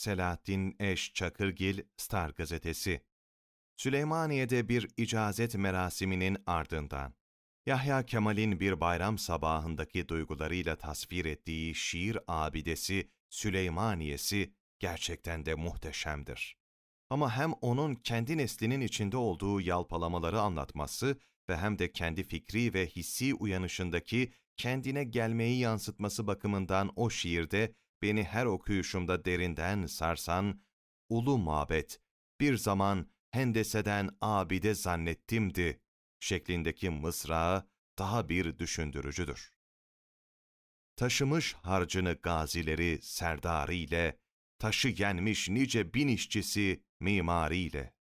Selahattin Eş Çakırgil Star Gazetesi Süleymaniye'de bir icazet merasiminin ardından Yahya Kemal'in bir bayram sabahındaki duygularıyla tasvir ettiği şiir abidesi Süleymaniye'si gerçekten de muhteşemdir. Ama hem onun kendi neslinin içinde olduğu yalpalamaları anlatması ve hem de kendi fikri ve hissi uyanışındaki kendine gelmeyi yansıtması bakımından o şiirde beni her okuyuşumda derinden sarsan, ulu mabet, bir zaman hendeseden abide zannettimdi şeklindeki mısrağı daha bir düşündürücüdür. Taşımış harcını gazileri serdarı ile, taşı yenmiş nice bin işçisi mimariyle.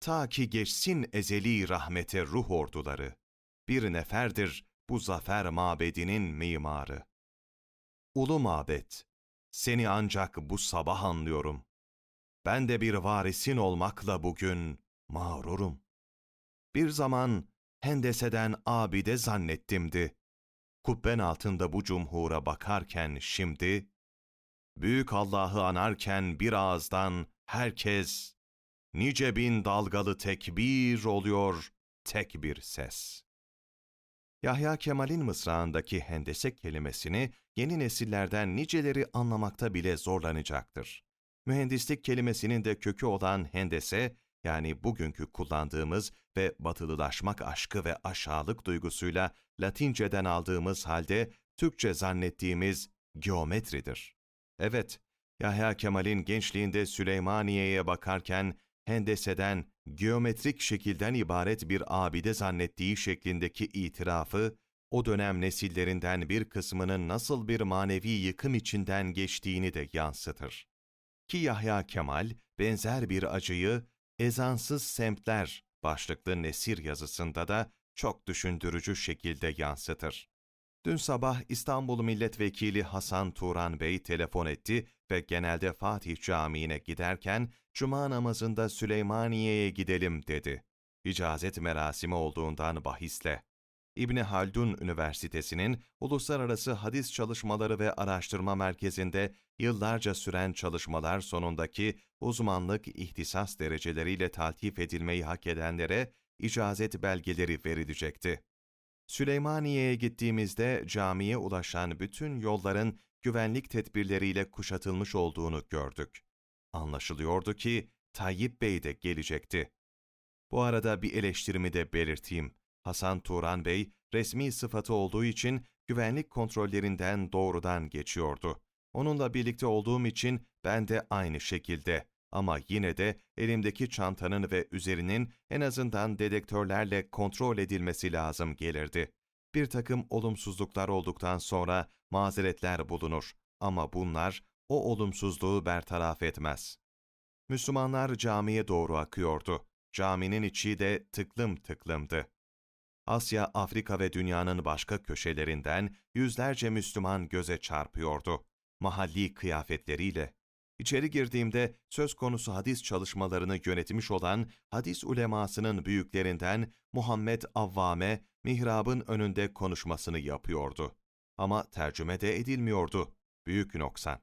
Ta ki geçsin ezeli rahmete ruh orduları, bir neferdir bu zafer mabedinin mimarı. Ulu mabet, seni ancak bu sabah anlıyorum. Ben de bir varisin olmakla bugün mağrurum. Bir zaman hendeseden abide zannettimdi. Kubben altında bu cumhura bakarken şimdi, Büyük Allah'ı anarken bir ağızdan herkes, nice bin dalgalı tekbir oluyor tek bir ses. Yahya Kemal'in mısrağındaki hendese kelimesini yeni nesillerden niceleri anlamakta bile zorlanacaktır. Mühendislik kelimesinin de kökü olan hendese, yani bugünkü kullandığımız ve batılılaşmak aşkı ve aşağılık duygusuyla Latinceden aldığımız halde Türkçe zannettiğimiz geometridir. Evet, Yahya Kemal'in gençliğinde Süleymaniye'ye bakarken hendeseden, geometrik şekilden ibaret bir abide zannettiği şeklindeki itirafı, o dönem nesillerinden bir kısmının nasıl bir manevi yıkım içinden geçtiğini de yansıtır. Ki Yahya Kemal, benzer bir acıyı Ezansız Semtler başlıklı nesir yazısında da çok düşündürücü şekilde yansıtır. Dün sabah İstanbul Milletvekili Hasan Turan Bey telefon etti ve genelde Fatih Camii'ne giderken Cuma namazında Süleymaniye'ye gidelim dedi. İcazet merasimi olduğundan bahisle. İbni Haldun Üniversitesi'nin Uluslararası Hadis Çalışmaları ve Araştırma Merkezi'nde yıllarca süren çalışmalar sonundaki uzmanlık ihtisas dereceleriyle taltif edilmeyi hak edenlere icazet belgeleri verilecekti. Süleymaniye'ye gittiğimizde camiye ulaşan bütün yolların güvenlik tedbirleriyle kuşatılmış olduğunu gördük. Anlaşılıyordu ki Tayyip Bey de gelecekti. Bu arada bir eleştirimi de belirteyim. Hasan Turan Bey, resmi sıfatı olduğu için güvenlik kontrollerinden doğrudan geçiyordu. Onunla birlikte olduğum için ben de aynı şekilde. Ama yine de elimdeki çantanın ve üzerinin en azından dedektörlerle kontrol edilmesi lazım gelirdi. Bir takım olumsuzluklar olduktan sonra mazeretler bulunur ama bunlar o olumsuzluğu bertaraf etmez. Müslümanlar camiye doğru akıyordu. Caminin içi de tıklım tıklımdı. Asya, Afrika ve dünyanın başka köşelerinden yüzlerce Müslüman göze çarpıyordu. Mahalli kıyafetleriyle. İçeri girdiğimde söz konusu hadis çalışmalarını yönetmiş olan hadis ulemasının büyüklerinden Muhammed Avvame, mihrabın önünde konuşmasını yapıyordu. Ama tercüme de edilmiyordu. Büyük noksan.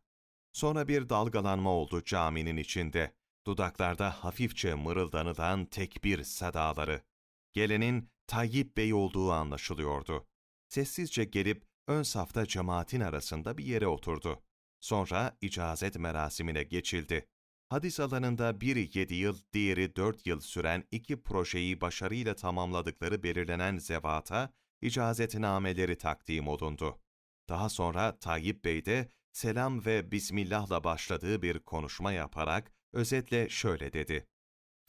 Sonra bir dalgalanma oldu caminin içinde. Dudaklarda hafifçe mırıldanılan tekbir sadaları. Gelenin Tayyip Bey olduğu anlaşılıyordu. Sessizce gelip ön safta cemaatin arasında bir yere oturdu. Sonra icazet merasimine geçildi. Hadis alanında biri 7 yıl, diğeri 4 yıl süren iki projeyi başarıyla tamamladıkları belirlenen zevata icazetnameleri takdim olundu. Daha sonra Tayyip Bey de selam ve Bismillah'la başladığı bir konuşma yaparak özetle şöyle dedi.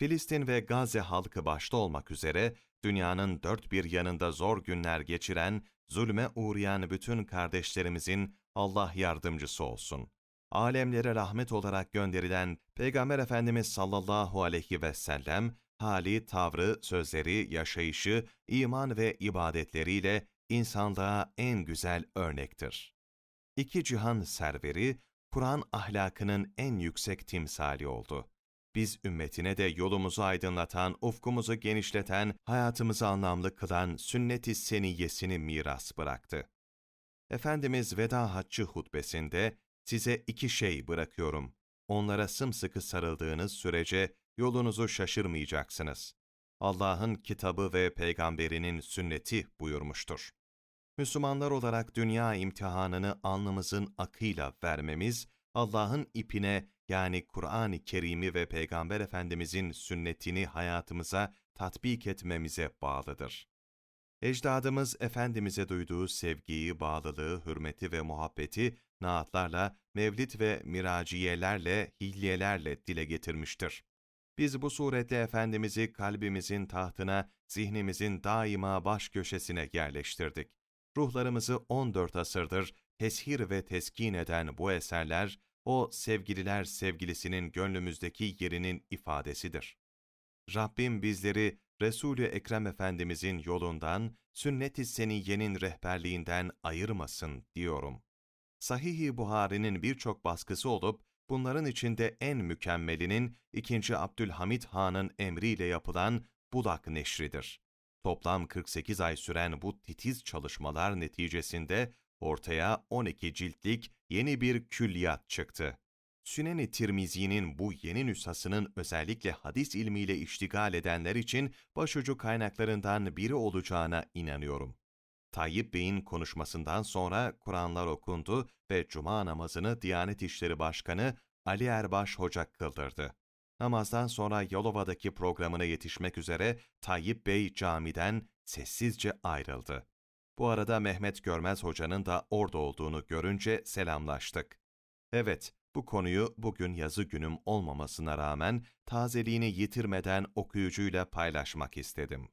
Filistin ve Gazze halkı başta olmak üzere dünyanın dört bir yanında zor günler geçiren, zulme uğrayan bütün kardeşlerimizin Allah yardımcısı olsun. Alemlere rahmet olarak gönderilen Peygamber Efendimiz sallallahu aleyhi ve sellem, hali, tavrı, sözleri, yaşayışı, iman ve ibadetleriyle insanlığa en güzel örnektir. İki cihan serveri, Kur'an ahlakının en yüksek timsali oldu. Biz ümmetine de yolumuzu aydınlatan, ufkumuzu genişleten, hayatımızı anlamlı kılan sünnet-i seniyyesini miras bıraktı. Efendimiz veda haccı hutbesinde size iki şey bırakıyorum. Onlara sımsıkı sarıldığınız sürece yolunuzu şaşırmayacaksınız. Allah'ın kitabı ve peygamberinin sünneti buyurmuştur. Müslümanlar olarak dünya imtihanını alnımızın akıyla vermemiz, Allah'ın ipine yani Kur'an-ı Kerim'i ve Peygamber Efendimizin sünnetini hayatımıza tatbik etmemize bağlıdır. Ecdadımız Efendimiz'e duyduğu sevgiyi, bağlılığı, hürmeti ve muhabbeti naatlarla, mevlid ve miraciyelerle, hilyelerle dile getirmiştir. Biz bu surette Efendimiz'i kalbimizin tahtına, zihnimizin daima baş köşesine yerleştirdik. Ruhlarımızı 14 asırdır teshir ve teskin eden bu eserler, o sevgililer sevgilisinin gönlümüzdeki yerinin ifadesidir. Rabbim bizleri Resul-ü Ekrem Efendimizin yolundan, sünnet-i seniyyenin rehberliğinden ayırmasın diyorum. Sahih-i Buhari'nin birçok baskısı olup, bunların içinde en mükemmelinin 2. Abdülhamit Han'ın emriyle yapılan Budak Neşridir. Toplam 48 ay süren bu titiz çalışmalar neticesinde ortaya 12 ciltlik yeni bir külliyat çıktı. Sünen-i Tirmizi'nin bu yeni nüshasının özellikle hadis ilmiyle iştigal edenler için başucu kaynaklarından biri olacağına inanıyorum. Tayyip Bey'in konuşmasından sonra Kur'anlar okundu ve Cuma namazını Diyanet İşleri Başkanı Ali Erbaş Hoca kıldırdı. Namazdan sonra Yalova'daki programına yetişmek üzere Tayyip Bey camiden sessizce ayrıldı. Bu arada Mehmet Görmez Hoca'nın da orada olduğunu görünce selamlaştık. Evet, bu konuyu bugün yazı günüm olmamasına rağmen tazeliğini yitirmeden okuyucuyla paylaşmak istedim.